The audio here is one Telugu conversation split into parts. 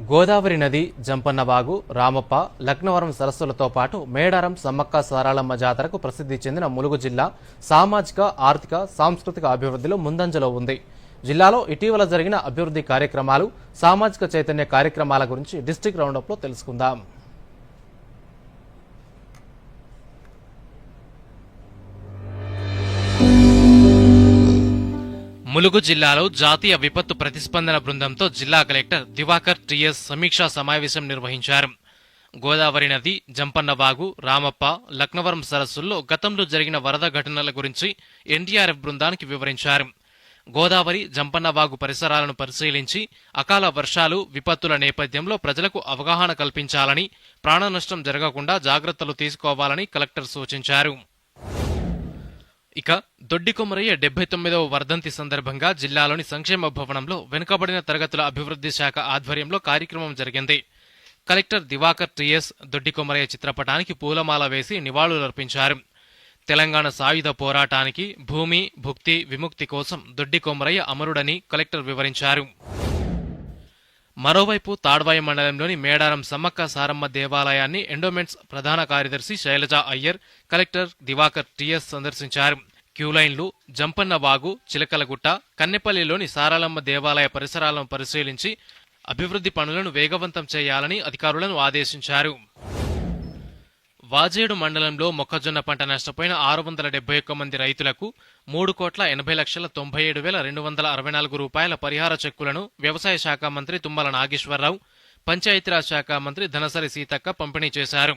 గోదావరి నది జంపన్నవాగు రామప్ప లక్నవరం సరస్సులతో పాటు మేడారం సమ్మక్క సారాళమ్మ జాతరకు ప్రసిద్ధి చెందిన ములుగు జిల్లా సామాజిక ఆర్థిక సాంస్కృతిక అభివృద్ధిలో ముందంజలో ఉంది. జిల్లాలో ఇటీవల జరిగిన అభివృద్ధి కార్యక్రమాలు సామాజిక చైతన్య కార్యక్రమాల గురించి డిస్టిక్ రౌండప్లో తెలుసుకుందాం. ములుగు జిల్లాలో జాతీయ విపత్తు ప్రతిస్పందన బృందంతో జిల్లా కలెక్టర్ దివాకర్ టిఎస్ సమీక్షా సమావేశం నిర్వహించారు. గోదావరి నది జంపన్నవాగు రామప్ప లక్నవరం సరస్సుల్లో గతంలో జరిగిన వరద ఘటనల గురించి ఎన్డీఆర్ఎఫ్ బృందానికి వివరించారు. గోదావరి జంపన్నవాగు పరిసరాలను పరిశీలించి అకాల వర్షాలు విపత్తుల నేపథ్యంలో ప్రజలకు అవగాహన కల్పించాలని ప్రాణ నష్టం జరగకుండా జాగ్రత్తలు తీసుకోవాలని కలెక్టర్ సూచించారు. ఇక దొడ్డికొమరయ్య డెబ్బై తొమ్మిదవ వర్ధంతి సందర్భంగా జిల్లాలోని సంక్షేమ భవనంలో వెనుకబడిన తరగతుల అభివృద్ధి శాఖ ఆధ్వర్యంలో కార్యక్రమం జరిగింది. కలెక్టర్ దివాకర్ టిఎస్ దొడ్డికొమరయ్య చిత్రపటానికి పూలమాల వేసి నివాళులర్పించారు. తెలంగాణ సాయుధ పోరాటానికి భూమి భుక్తి విముక్తి కోసం దొడ్డికొమరయ్య అమరుడని కలెక్టర్ వివరించారు. మరోవైపు తాడ్వాయి మండలంలోని మేడారం సమ్మక్క సారమ్మ దేవాలయాన్ని ఎండోమెంట్స్ ప్రధాన కార్యదర్శి శైలజ అయ్యర్ కలెక్టర్ దివాకర్ టిఎస్ సందర్శించారు. క్యూలైన్లు జంపన్న వాగు చిలకలగుట్ట కన్నెపల్లిలోని సారాలమ్మ దేవాలయ పరిసరాలను పరిశీలించి అభివృద్ధి పనులను వేగవంతం చేయాలని అధికారులను ఆదేశించారు. వాజేడు మండలంలో మొక్కజొన్న పంట నష్టపోయిన ఆరు వందల డెబ్బై ఒక్క మంది రైతులకు మూడు కోట్ల ఎనభై లక్షల తొంభై ఏడు వేల రెండు వందల అరవై నాలుగు రూపాయల పరిహార చెక్కులను వ్యవసాయ శాఖ మంత్రి తుమ్మల నాగేశ్వరరావు పంచాయతీరాజ్ శాఖ మంత్రి ధనసరి సీతక్క పంపిణీ చేశారు.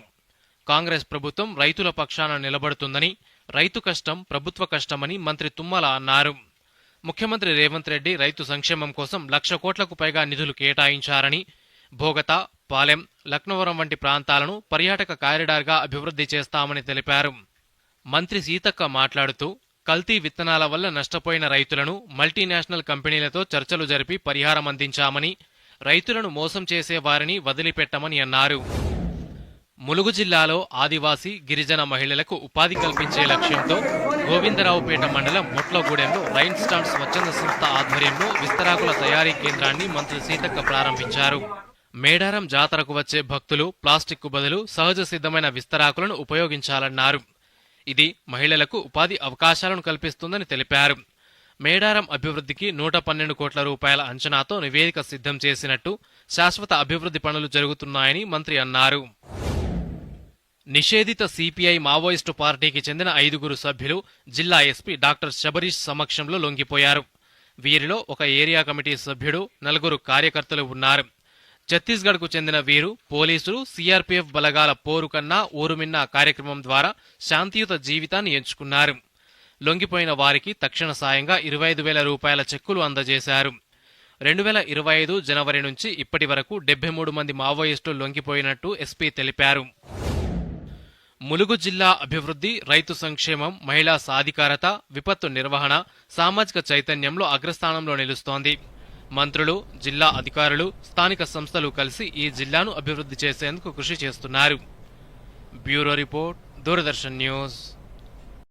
కాంగ్రెస్ ప్రభుత్వం రైతుల పక్షాన నిలబడుతుందని రైతు కష్టం ప్రభుత్వ కష్టమని మంత్రి తుమ్మల అన్నారు. ముఖ్యమంత్రి రేవంత్ రెడ్డి రైతు సంక్షేమం కోసం లక్ష కోట్లకు పైగా నిధులు కేటాయించారని భోగత పాలెం లక్నవరం వంటి ప్రాంతాలను పర్యాటక కారిడార్గా అభివృద్ధి చేస్తామని తెలిపారు. మంత్రి సీతక్క మాట్లాడుతూ కల్తీ విత్తనాల వల్ల నష్టపోయిన రైతులను మల్టీనేషనల్ కంపెనీలతో చర్చలు జరిపి పరిహారం అందించామని రైతులను మోసం చేసే వారిని వదిలిపెట్టమని అన్నారు. ములుగు జిల్లాలో ఆదివాసీ గిరిజన మహిళలకు ఉపాధి కల్పించే లక్ష్యంతో గోవిందరావుపేట మండలం ముట్లగూడెంలో రైన్ స్టాండ్ స్వచ్ఛంద సంస్థ ఆధ్వర్యంలో విస్తరాకుల తయారీ కేంద్రాన్ని మంత్రి సీతక్క ప్రారంభించారు. మేడారం జాతరకు వచ్చే భక్తులు ప్లాస్టిక్కు బదులు సహజ సిద్ధమైన విస్తరాకులను ఉపయోగించాలన్నారు. ఇది మహిళలకు ఉపాధి అవకాశాలను కల్పిస్తుందని తెలిపారు. మేడారం అభివృద్ధికి నూట పన్నెండు కోట్ల రూపాయల అంచనాతో నివేదిక సిద్ధం చేసినట్టు శాశ్వత అభివృద్ధి పనులు జరుగుతున్నాయని మంత్రి అన్నారు. నిషేధిత సిపిఐ మావోయిస్టు పార్టీకి చెందిన ఐదుగురు సభ్యులు జిల్లా ఎస్పీ డాక్టర్ శబరీష్ సమక్షంలో లొంగిపోయారు. వీరిలో ఒక ఏరియా కమిటీ సభ్యుడు నలుగురు కార్యకర్తలు ఉన్నారు. ఛత్తీస్గఢ్కు చెందిన వీరు పోలీసులు సిఆర్పీఎఫ్ బలగాల పోరు కన్నా ఊరుమిన్న కార్యక్రమం ద్వారా శాంతియుత జీవితాన్ని ఎంచుకున్నారు. లొంగిపోయిన వారికి తక్షణ సాయంగా ఇరవై ఐదు వేల రూపాయల చెక్కులు అందజేశారు. రెండు వేల ఇరవై ఐదు జనవరి నుంచి ఇప్పటి వరకు డెబ్బై మూడు మంది మావోయిస్టులు లొంగిపోయినట్టు ఎస్పీ తెలిపారు. ములుగు జిల్లా అభివృద్ధి రైతు సంక్షేమం మహిళా సాధికారత విపత్తు నిర్వహణ సామాజిక చైతన్యంలో అగ్రస్థానంలో నిలుస్తోంది. మంత్రులు జిల్లా అధికారులు స్థానిక సంస్థలు కలిసి ఈ జిల్లాను అభివృద్ధి చేసేందుకు కృషి చేస్తున్నారు. Bureau report Doordarshan news.